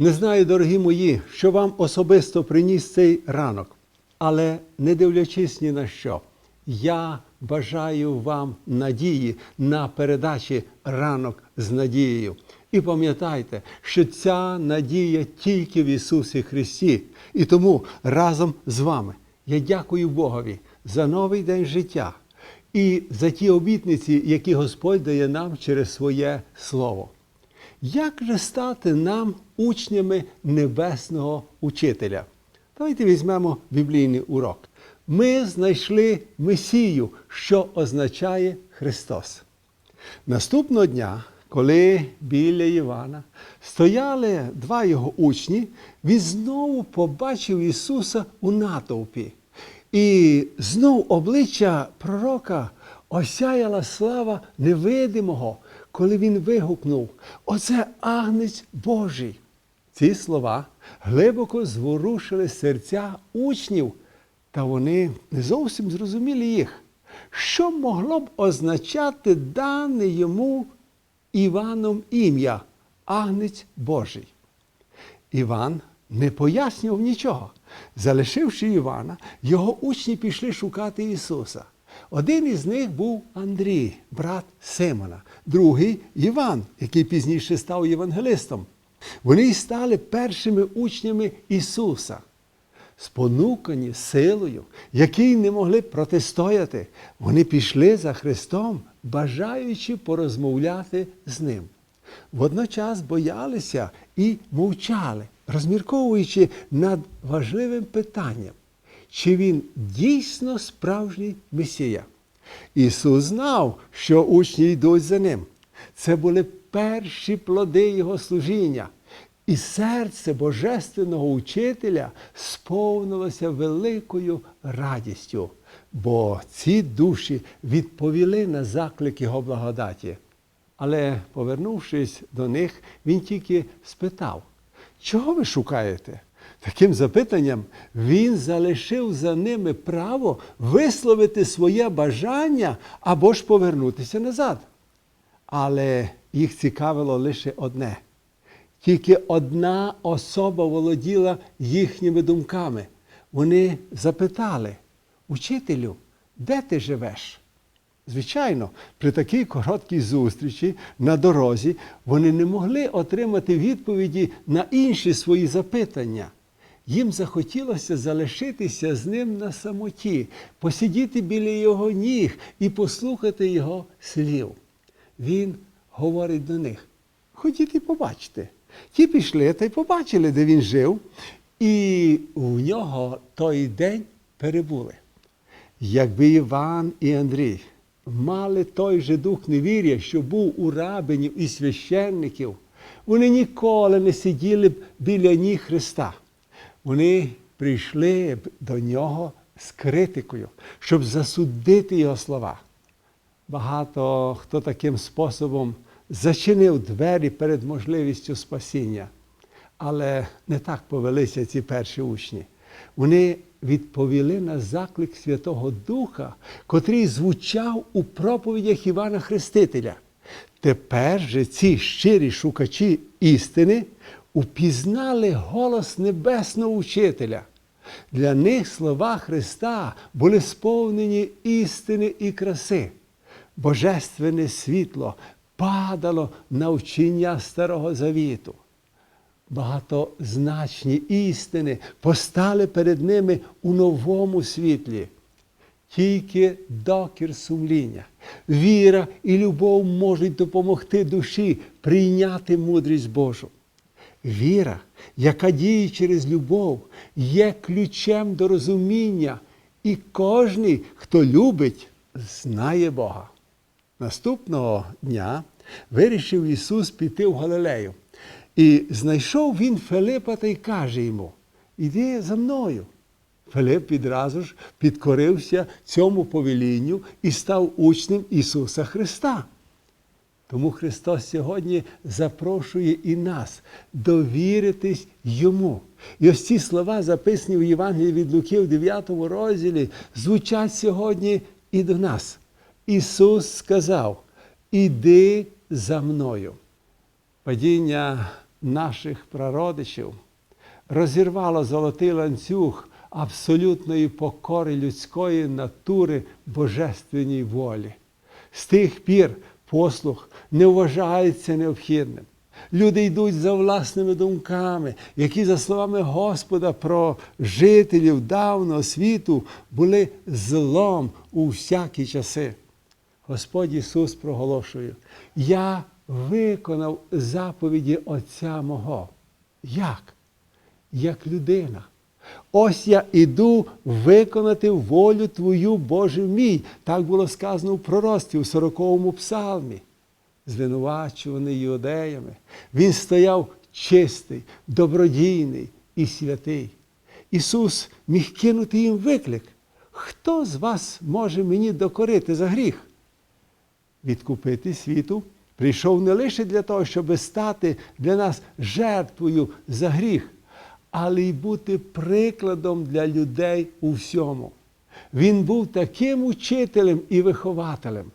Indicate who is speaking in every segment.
Speaker 1: Не знаю, дорогі мої, що вам особисто приніс цей ранок, але не дивлячись ні на що, я бажаю вам надії на передачі ранок з надією. І пам'ятайте, що ця надія тільки в Ісусі Христі. І тому разом з вами я дякую Богові за новий день життя і за ті обітниці, які Господь дає нам через своє Слово. Як же стати нам учнями небесного учителя? Давайте візьмемо біблійний урок. Ми знайшли Месію, що означає Христос. Наступного дня, коли біля Івана стояли два його учні, він знову побачив Ісуса у натовпі. І знов обличчя пророка осяяла слава невидимого, коли він вигукнув: Оце агнець Божий. Ці слова глибоко зворушили серця учнів, та вони не зовсім зрозуміли їх. Що могло б означати дане йому Іваном ім'я Агнець Божий? Іван не пояснював нічого. Залишивши Івана, його учні пішли шукати Ісуса. Один із них був Андрій, брат Симона, другий Іван, який пізніше став євангелистом. Вони стали першими учнями Ісуса, спонукані силою, якій не могли протистояти. Вони пішли за Христом, бажаючи порозмовляти з Ним. Водночас боялися і мовчали, розмірковуючи над важливим питанням, чи він дійсно справжній Месія. Ісус знав, що учні йдуть за ним. Це були перші плоди Його служіння. І серце Божественного учителя сповнилося великою радістю, бо ці душі відповіли на заклик Його благодаті. Але, повернувшись до них, він тільки спитав, чого ви шукаєте? Таким запитанням він залишив за ними право висловити своє бажання або ж повернутися назад. Але їх цікавило лише одне. Тільки одна особа володіла їхніми думками. Вони запитали, учителю, де ти живеш? Звичайно, при такій короткій зустрічі на дорозі вони не могли отримати відповіді на інші свої запитання. Їм захотілося залишитися з ним на самоті, посидіти біля його ніг і послухати його слів. Він говорить до них: ходіть і побачте. Ті пішли та й побачили, де він жив, і в нього той день перебули. Якби Іван і Андрій мали той же дух невір'я, що був у рабинів і священників, вони ніколи не сиділи б біля ніг Христа. Вони прийшли до нього з критикою, щоб засудити його слова. Багато хто таким способом зачинив двері перед можливістю спасіння. Але не так повелися ці перші учні. Вони відповіли на заклик Святого Духа, котрий звучав у проповідях Івана Хрестителя. Тепер же ці щирі шукачі істини упізнали голос Небесного Учителя. Для них слова Христа були сповнені істини і краси. Божественне світло падало на вчення Старого Завіту. Багатозначні істини постали перед ними у новому світлі. Тільки докір сумління, віра і любов можуть допомогти душі прийняти мудрість Божу. Віра, яка діє через любов, є ключем до розуміння, і кожний, хто любить, знає Бога. Наступного дня вирішив Ісус піти в Галилею. І знайшов він Филипа та й каже йому: Іди за мною. Филип відразу ж підкорився цьому повелінню і став учнем Ісуса Христа. Тому Христос сьогодні запрошує і нас довіритись Йому. І ось ці слова, записані в Євангелії від Луки в 9 розділі, звучать сьогодні і до нас. Ісус сказав: Іди за мною. Падіння наших прародичів, розірвало золотий ланцюг абсолютної покори людської натури божественній волі. З тих пір послух не вважається необхідним. Люди йдуть за власними думками, які, за словами Господа, про жителів давнього світу були злом у всякі часи. Господь Ісус проголошує: Я виконав заповіді Отця мого. Як? Як людина. Ось я іду виконати волю Твою, Боже мій. Так було сказано в пророцтві у 40-му псалмі. Звинувачуваний юдеями. Він стояв чистий, добродійний і святий. Ісус міг кинути їм виклик. Хто з вас може мені докорити за гріх? Відкупити світу прийшов не лише для того, щоб стати для нас жертвою за гріх, але й бути прикладом для людей у всьому. Він був таким учителем і вихователем,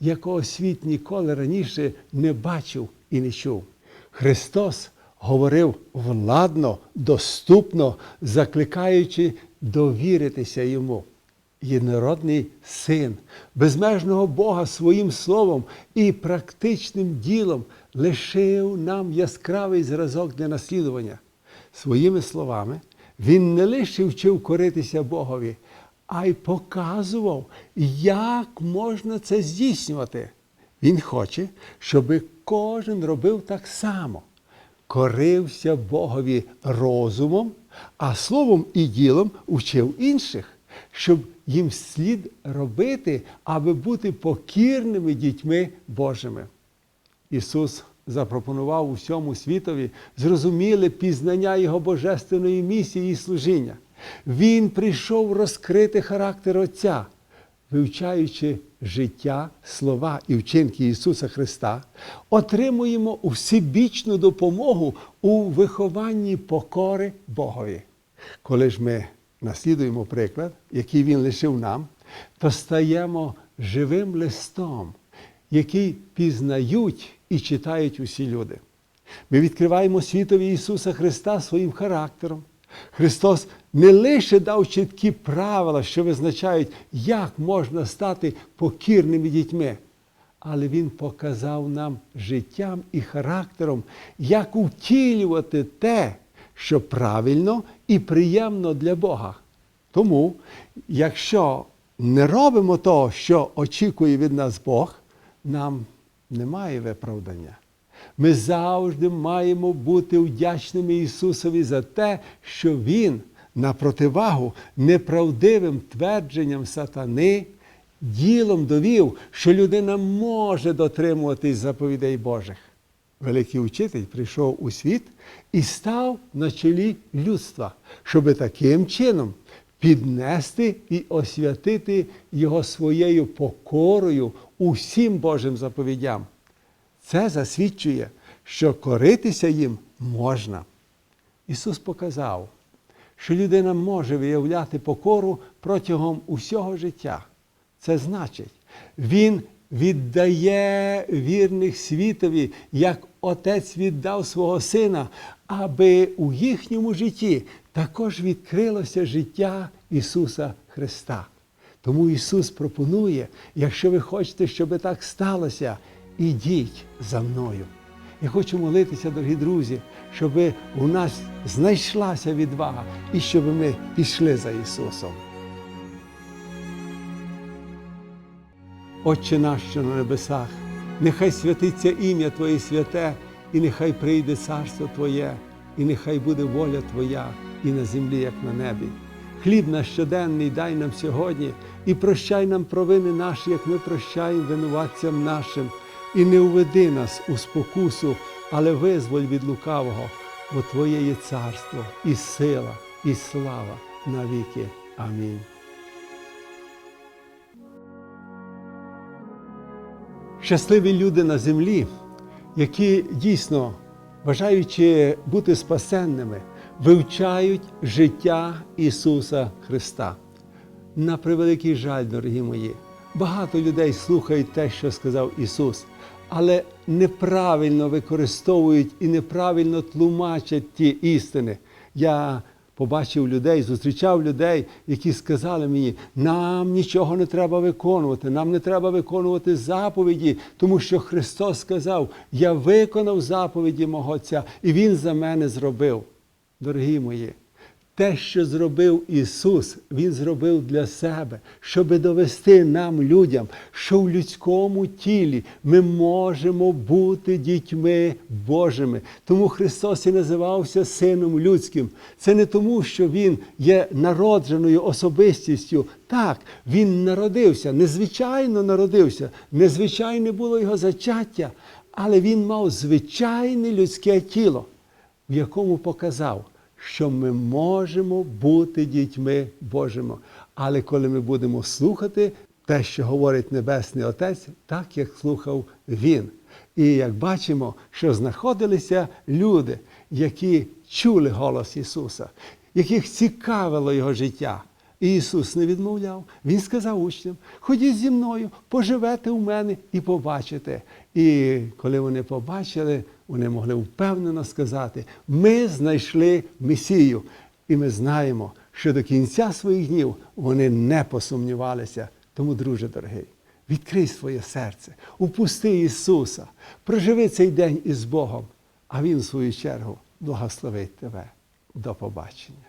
Speaker 1: якого світ ніколи раніше не бачив і не чув. Христос говорив владно, доступно, закликаючи довіритися йому. Єдинородний син, безмежного Бога своїм словом і практичним ділом лишив нам яскравий зразок для наслідування. Своїми словами, він не лише вчив коритися Богові, а й показував, як можна це здійснювати. Він хоче, щоб кожен робив так само, корився Богові розумом, а словом і ділом учив інших, щоб їм слід робити, аби бути покірними дітьми Божими. Ісус запропонував усьому світові зрозуміле пізнання Його божественної місії і служіння. Він прийшов розкрити характер Отця, вивчаючи життя, слова і вчинки Ісуса Христа, отримуємо всебічну допомогу у вихованні покори Богові. Коли ж ми наслідуємо приклад, який Він лишив нам, то стаємо живим листом, який пізнають і читають усі люди. Ми відкриваємо світові Ісуса Христа своїм характером. Христос не лише дав чіткі правила, що визначають, як можна стати покірними дітьми, але Він показав нам життям і характером, як втілювати те, що правильно і приємно для Бога. Тому, якщо не робимо того, що очікує від нас Бог, нам немає виправдання. Ми завжди маємо бути вдячними Ісусові за те, що Він на противагу неправдивим твердженням сатани ділом довів, що людина може дотримуватись заповідей Божих. Великий учитель прийшов у світ і став на чолі людства, щоб таким чином піднести і освятити його своєю покорою усім Божим заповідям. Це засвідчує, що коритися їм можна. Ісус показав, що людина може виявляти покору протягом усього життя. Це значить, Він віддає вірних світові, як Отець віддав свого Сина, аби у їхньому житті також відкрилося життя Ісуса Христа. Тому Ісус пропонує, якщо ви хочете, щоб так сталося, ідіть за мною. Я хочу молитися, дорогі друзі, щоб у нас знайшлася відвага і щоб ми пішли за Ісусом. Отче наш, що на небесах, нехай святиться ім'я Твоє святе, і нехай прийде царство Твоє, і нехай буде воля Твоя і на землі, як на небі. Хліб наш щоденний дай нам сьогодні і прощай нам провини наші, як ми прощаємо винуватцям нашим, і не уведи нас у спокусу, але визволь від лукавого, бо Твоє є царство, і сила, і слава навіки. Амінь. Щасливі люди на землі, які дійсно, бажаючи бути спасенними, вивчають життя Ісуса Христа. На превеликий жаль, дорогі мої, багато людей слухають те, що сказав Ісус, але неправильно використовують і неправильно тлумачать ті істини. Я побачив людей, зустрічав людей, які сказали мені, нам нічого не треба виконувати, нам не треба виконувати заповіді, тому що Христос сказав: Я виконав заповіді мого Отця, і Він за мене зробив. Дорогі мої, те, що зробив Ісус, Він зробив для себе, щоб довести нам, людям, що в людському тілі ми можемо бути дітьми Божими. Тому Христос і називався Сином Людським. Це не тому, що Він є народженою особистістю. Так, Він народився, незвичайно народився, незвичайне було його зачаття, але Він мав звичайне людське тіло, в якому показав що ми можемо бути дітьми Божими. Але коли ми будемо слухати те, що говорить Небесний Отець, так як слухав Він. І як бачимо, що знаходилися люди, які чули голос Ісуса, яких цікавило Його життя. І Ісус не відмовляв. Він сказав учням: ходіть зі мною, поживете у мене і побачите. І коли вони побачили, вони могли впевнено сказати: ми знайшли Месію. І ми знаємо, що до кінця своїх днів вони не посумнівалися. Тому, друже дорогий, відкрий своє серце, упусти Ісуса, проживи цей день із Богом, а Він, в свою чергу, благословить тебе. До побачення.